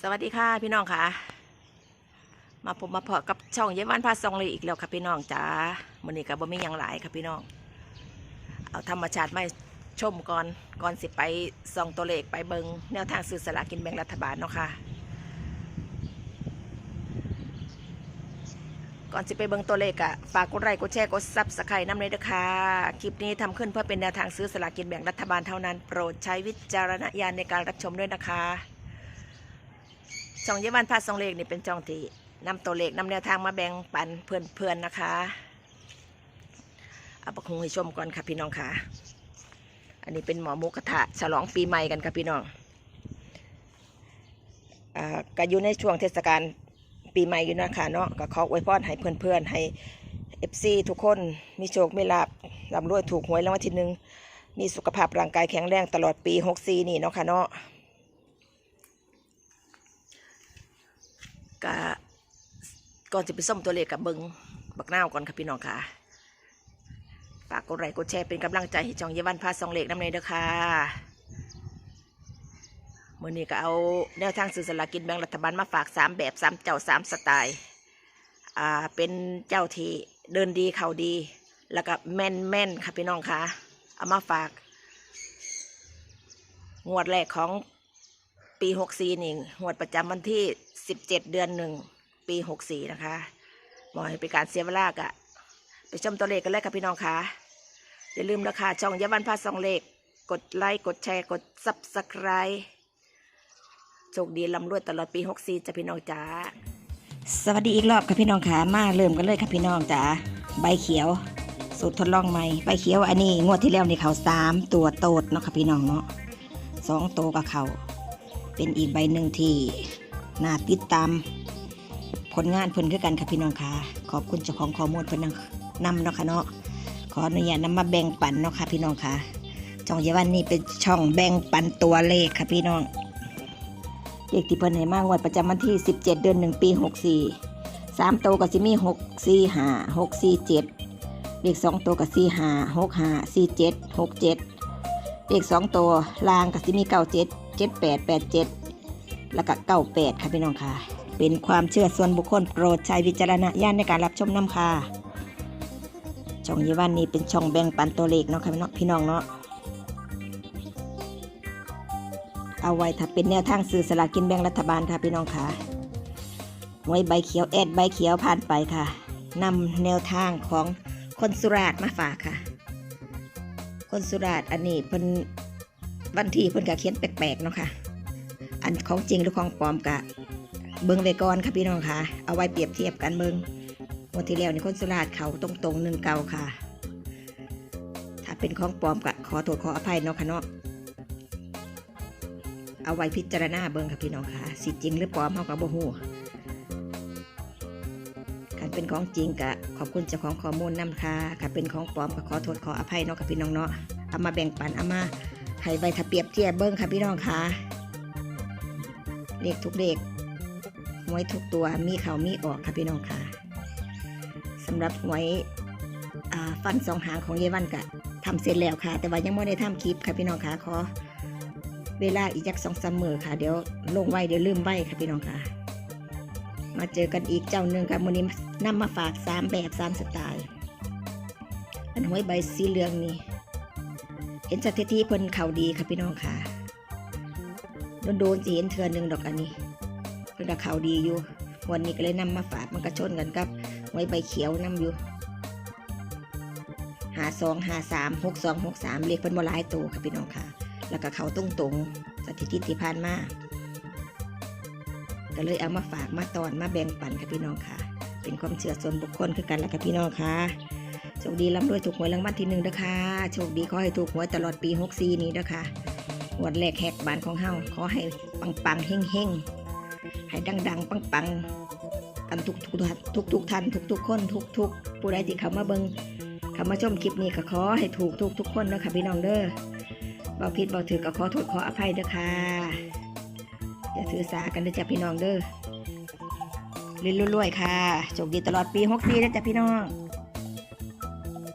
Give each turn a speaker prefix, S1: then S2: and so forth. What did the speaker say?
S1: สวัสดีค่ะพี่น้องค่ะ มาผมมาเพาะกับช่องเยวันพาซองเลยอีกแล้วค่ะพี่น้องจ้ามันนี้ก็บ่มียังหลายค่ะพี่น้อง เอาธรรมชาติมาชมก่อนก่อนสิไปซองตัวเลขไปเบิงแนวทางซื้อสลากินแบ่งรัฐบาลเนาะค่ะก่อนสิไปเบิงตัวเลขอะฝากกดไลค์กดแชร์กดซับสไครต์น้ำเลยเด้อค่ะคลิปนี้ทำขึ้นเพื่อเป็นแนวทางซื้อสลากกินแบ่งรัฐบาลเท่านั้น โปรดใช้วิจารณญาณในการรับชมด้วยนะคะ ช่องเยาวันพาสองเลขนี่เป็นช่องที่นำตัวเลขนำแนวทางมาแบ่งปันเพื่อนๆนะคะเอาประคงให้ชมก่อนค่ะพี่น้องค่ะ อันนี้เป็นหมอมุกระทะฉลองปีใหม่กันค่ะพี่น้องอ่าก็อยู่ในช่วงเทศกาลปีใหม่อยู่นะคะเนาะก็ขออวยพรให้เพื่อนๆให้เอฟซีทุกคนมีโชคมีลาบร่ำรวยถูกหวยรางวัลที่หนึ่งมีสุขภาพร่างกายแข็งแรงตลอดปี 64 นี่เนาะค่ะเนาะ กะก่อนจะไปส้มตัวเลขกับเบิงบักนาวก่อนค่ะพี่น้องค่ะ ฝากกดไลค์กดแชร์เป็นกำลังใจให้จองเยาวันพาสองเลขน้ำในเด้อค่ะมื่อนี้ก็เอาแนวทางสื่อสลากินแบ่งรัฐบาลมาฝากสามแบบสามเจ้าสามสไตล์ อ่า เป็นเจ้าที่เดินดีเข่าดี แล้วก็แม่นแม่นค่ะพี่น้องค่ะ เอามาฝาก งวดแรกของ ปี64นี่งวดประจำวันที่17เจ็ดเดือนหนึ่งปี64นะคะหมอให้เป็นการเสียเวลากะไปชมตัวเลขกันเลยค่ะพี่น้องค่ะอย่าลืมนะคะช่องยาวันพาสองเลข กดไลค์กดแชร์กด Subscribe โชคดีลำรวยตลอดปี64จะพี่น้องจ๋าสวัสดีอีกรอบค่ะพี่น้องค่ะมาเริ่มกันเลยค่ะพี่น้องจ๋าใบเขียว สูตรทดลองใหม่ใบเขียวอันนี้งวดที่แล้วนี่เขาสามตัวโตดเนาะค่ะพี่น้องเนาะสองตัวกับเขา เป็นอีกใบหนึ่งที่น่าติดตาม ผลงานเพิ่นคือกันค่ะพี่น้องค่ะ ขอบคุณเจ้าของข้อมูลเพิ่นนำนำเนาะค่ะเนาะขออนุญาตนำมาแบ่งปันเนาะค่ะพี่น้องค่ะช่องเยาวันนี่เป็นช่องแบ่งปันตัวเลขค่ะพี่น้องเลขที่เพิ่นให้มางวดประจำวันที่ 17 เดือน 1 ปี 64สามตัวก็สิมี6 4 5 6 4 7เลขสองตัวก็4 5 6 5 4 7 6 7เลขสองตัวล่างก็สิมี 9 7 7 8 8 7 แล้วก็เก้าแปดค่ะพี่น้องค่ะ เป็นความเชื่อส่วนบุคคลโปรดใช้วิจารณญาณในการรับชมน้ำค่ะ ช่องยีวันนี้เป็นช่องแบ่งปันตัวเลขเนาะค่ะพี่น้องพี่น้องเนาะ เอาไว้ถ้าเป็นแนวทางสื่อสลากกินแบ่งรัฐบาลค่ะพี่น้องค่ะหวยใบเขียวแอดใบเขียวผ่านไปค่ะนำแนวทางของคนสุราษฎร์มาฝากค่ะ คนสุราษฎร์อันนี้เพิ่นวันที่เพิ่นก็เขียนแปลกๆเนาะค่ะ อันของจริงหรือของปลอมกะเบิ้งไว้ก่อนค่ะพี่น้องค่ะ เอาไว้เปรียบเทียบกันเบิ้งวันที่แล้วนี่คนสุราษฎร์เขาตรงตรงๆหนึ่งเก่าค่ะ ถ้าเป็นของปลอมกะขอโทษขออภัยเนาะค่ะเนาะเอาไว้พิจารณาเบิ้งค่ะพี่น้องค่ะสิจริงหรือปลอมเขาก็บ่ฮู้คันเป็นของจริงกะขอบคุณเจ้าของข้อมูลนำค่ะคันเป็นของปลอมก็ขอโทษขออภัยเนาะค่ะพี่น้องเนาะเอามาแบ่งปันเอามาให้ไว้ถ้าเปรียบเทียบเบิ้งค่ะพี่น้องค่ะ เลขทุกเลขหวยทุกตัวมีเขามีออกค่ะพี่น้องค่ะสำหรับหวยฟันสองหางของเยวันกะทำเสร็จแล้วค่ะ แต่ว่ายังไม่ได้ทำคลิปค่ะพี่น้องค่ะขอเวลาอีกจักสองสามมือค่ะ เดี๋ยวลงไว้เดี๋ยวลืมไว้ค่ะพี่น้องค่ะ มาเจอกันอีกเจ้าหนึ่งค่ะวันนี้นำมาฝากสามแบบสามสไตล์อันหวยใบสีเหลืองนี่เห็นสถิติเพิ่นเขาดีค่ะพี่น้องค่ะ โดนโดนๆสิเห็นเทือนหนึ่งดอกอันนี้เพิ่นก็เขาดีอยู่ วันนี้ก็เลยนำมาฝากมันก็ชนกันกับไว้ใบเขียวนํอยู่หาสองหาสามหกสองหกสามเลขเพิ่นบ่หลายตัวค่ะพี่น้องค่ะ แล้วก็เขาตรงตรงสถิติที่ผ่านมาก็เลยเอามาฝากมาตอนมาแบ่งปันค่ะพี่น้องค่ะ เป็นความเชื่อส่วนบุคคลคือกันแหละค่ะพี่น้องค่ะโชคดีร่ำรวยถูกหวยรางวัลที่หนึ่งเด้อค่ะโชคดีขอให้ถูกหวยตลอดปีหกสี่นี้เด้อค่ะ งวดแรกแหกบานของเฮาขอให้ปังปังๆเฮงเฮงให้ดังดังปังปังกันทุกทุกทันทุกทุกท่านทุกทุกคนทุกทุกผู้ใดที่เขามาเบิงเขามาชมคลิปนี้ก็ขอให้ถูกทุกทุกคนนะค่ะพี่น้องเด้อบ่ผิดบ่ถือก็ขอโทษขออภัยเด้อค่ะอย่าถือสากันเด้อจ้ะพี่น้องเด้อรวยๆค่ะโชคดีตลอดปีหกปีนะจ้ะพี่น้อง